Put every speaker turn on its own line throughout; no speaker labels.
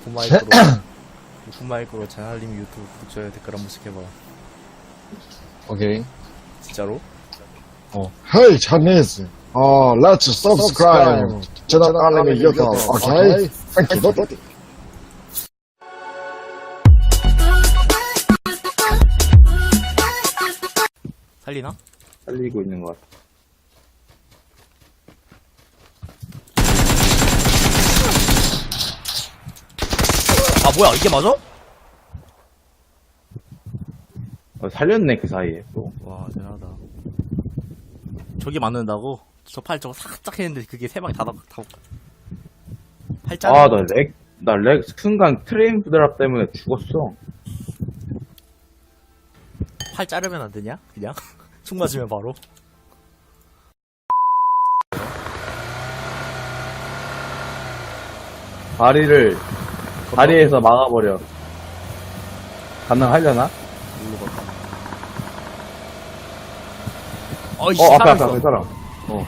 오픈 마이크로 오픈 마이크로 제날님 유튜브 구독자에 댓글 한 번씩 해봐
오케이.
진짜로?
Hey Chinese, uh, let's subscribe anime YouTube, okay? Thank you.
살리나?
살리고 있는 것 같아.
아 뭐야 이게 맞아?
어, 살렸네, 그 사이에 또.
와 대단하다 저기 맞는다고? 저 팔 저거 살짝 했는데 그게 세 방에 다, 다, 다 팔짱
아, 나 렉, 나 렉, 순간 트레인 드랍 때문에 죽었어.
팔 자르면 안 되냐? 그냥? 총 맞으면 바로
다리를, 다리에서 막아버려. 가능하려나?
어이씨
어, 앞에, 앞에, 앞에 사람. 어.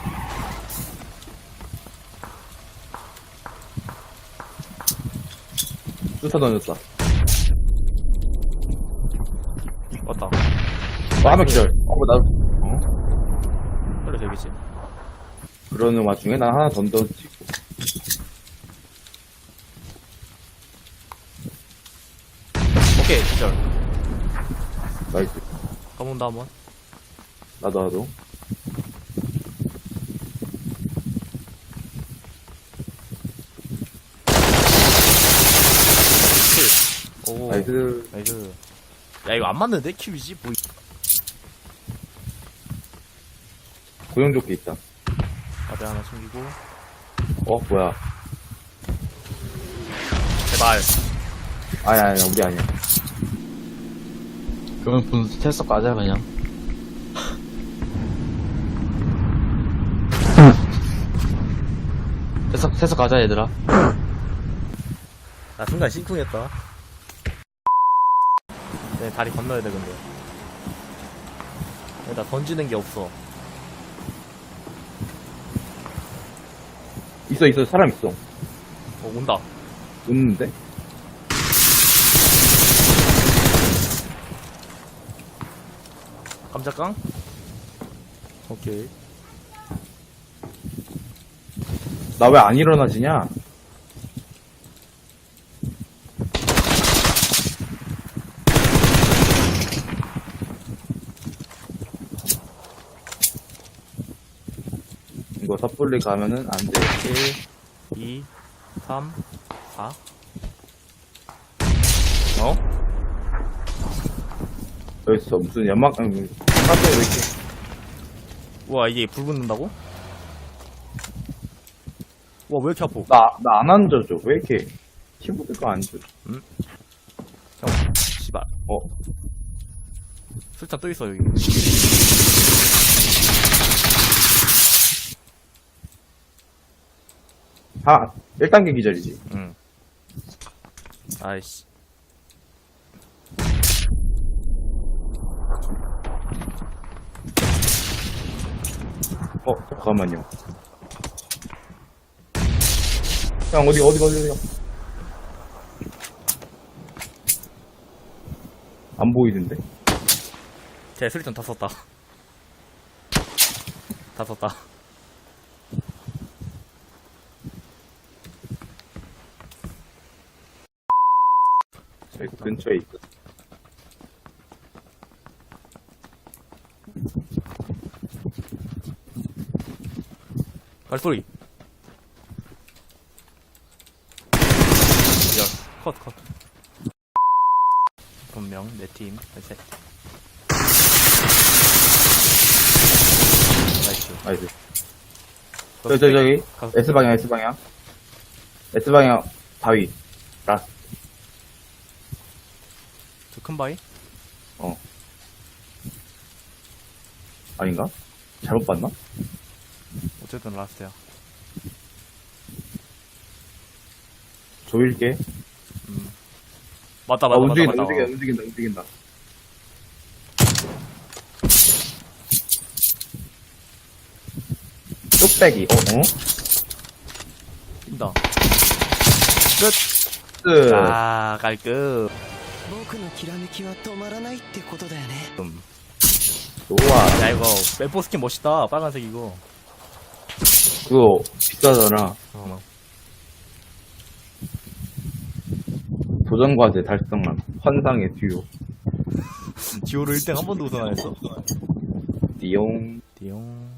쫓아 던졌다.
왔다
어, 한명 기절. 어, 나, 어?
빨리 되겠지
그러는 와중에 난 하나 던져지
오케이 기절
나이스.
가본다 한번
나도, 나도.
오
나이스.
나이스 야 이거 안 맞는데? 큐비지? 뭐
고용조끼 있다.
앞에 하나 숨기고
어, 뭐야.
제발
아니, 아니, 우리 아니야.
그러면 분수 테스트 가자, 그냥. 테스트, 테스트 가자, 얘들아.
나 순간 심쿵했다 네 다리 건너야 돼 근데 야, 나 던지는 게 없어
있어, 있어, 사람 있어.
어 온다
웃는데?
깜짝깡? 오케이
나 왜 안 일어나지냐? 이거 섣불리 가면은 안 돼.
1 2 3 4 어?
여기 있어. 무슨 연막, 아니, 깜짝이야, 왜 이렇게.
우와 이게 불 붙는다고? 우와 왜 이렇게 아파
나, 나 안 앉아줘. 왜 이렇게. 키보드가 안 줘.
형 씨발
어,
술잔 또 있어 여기
하, 1단계 기절이지.
응 아이씨
어, 잠깐만요. 형, 어디, 어디, 어디, 어디. 안 보이는데?
제 술잔 다 썼다 다 썼다
저기 근처에 있어.
발소리 기절 컷컷 분명 내 팀 셋 나이스
나이스. 저, 저, 저기.
가서
S방향, S방향. S방향, 바위. 라스.
저큰 바위?
아닌가? 잘못 봤나?
어쨌든 라스트야
조일게.
맞다
아,
맞다 맞다
움직인다,
맞다
움직인다, 움직인다, 움직인다. 뚝배기. 어, 어?
뛴다 끝
나이스.
아, 깔끔.
僕のきらめきは止まらないってことだよね
좋아.
야, 이거, 웨포 스킨 멋있다. 빨간색 이거.
그거 비싸잖아.
잠깐만.
도전 과제 달성함. 환상의 듀오.
지오로 1등 한 번도 우승 안 했어?
띠용.
띠용.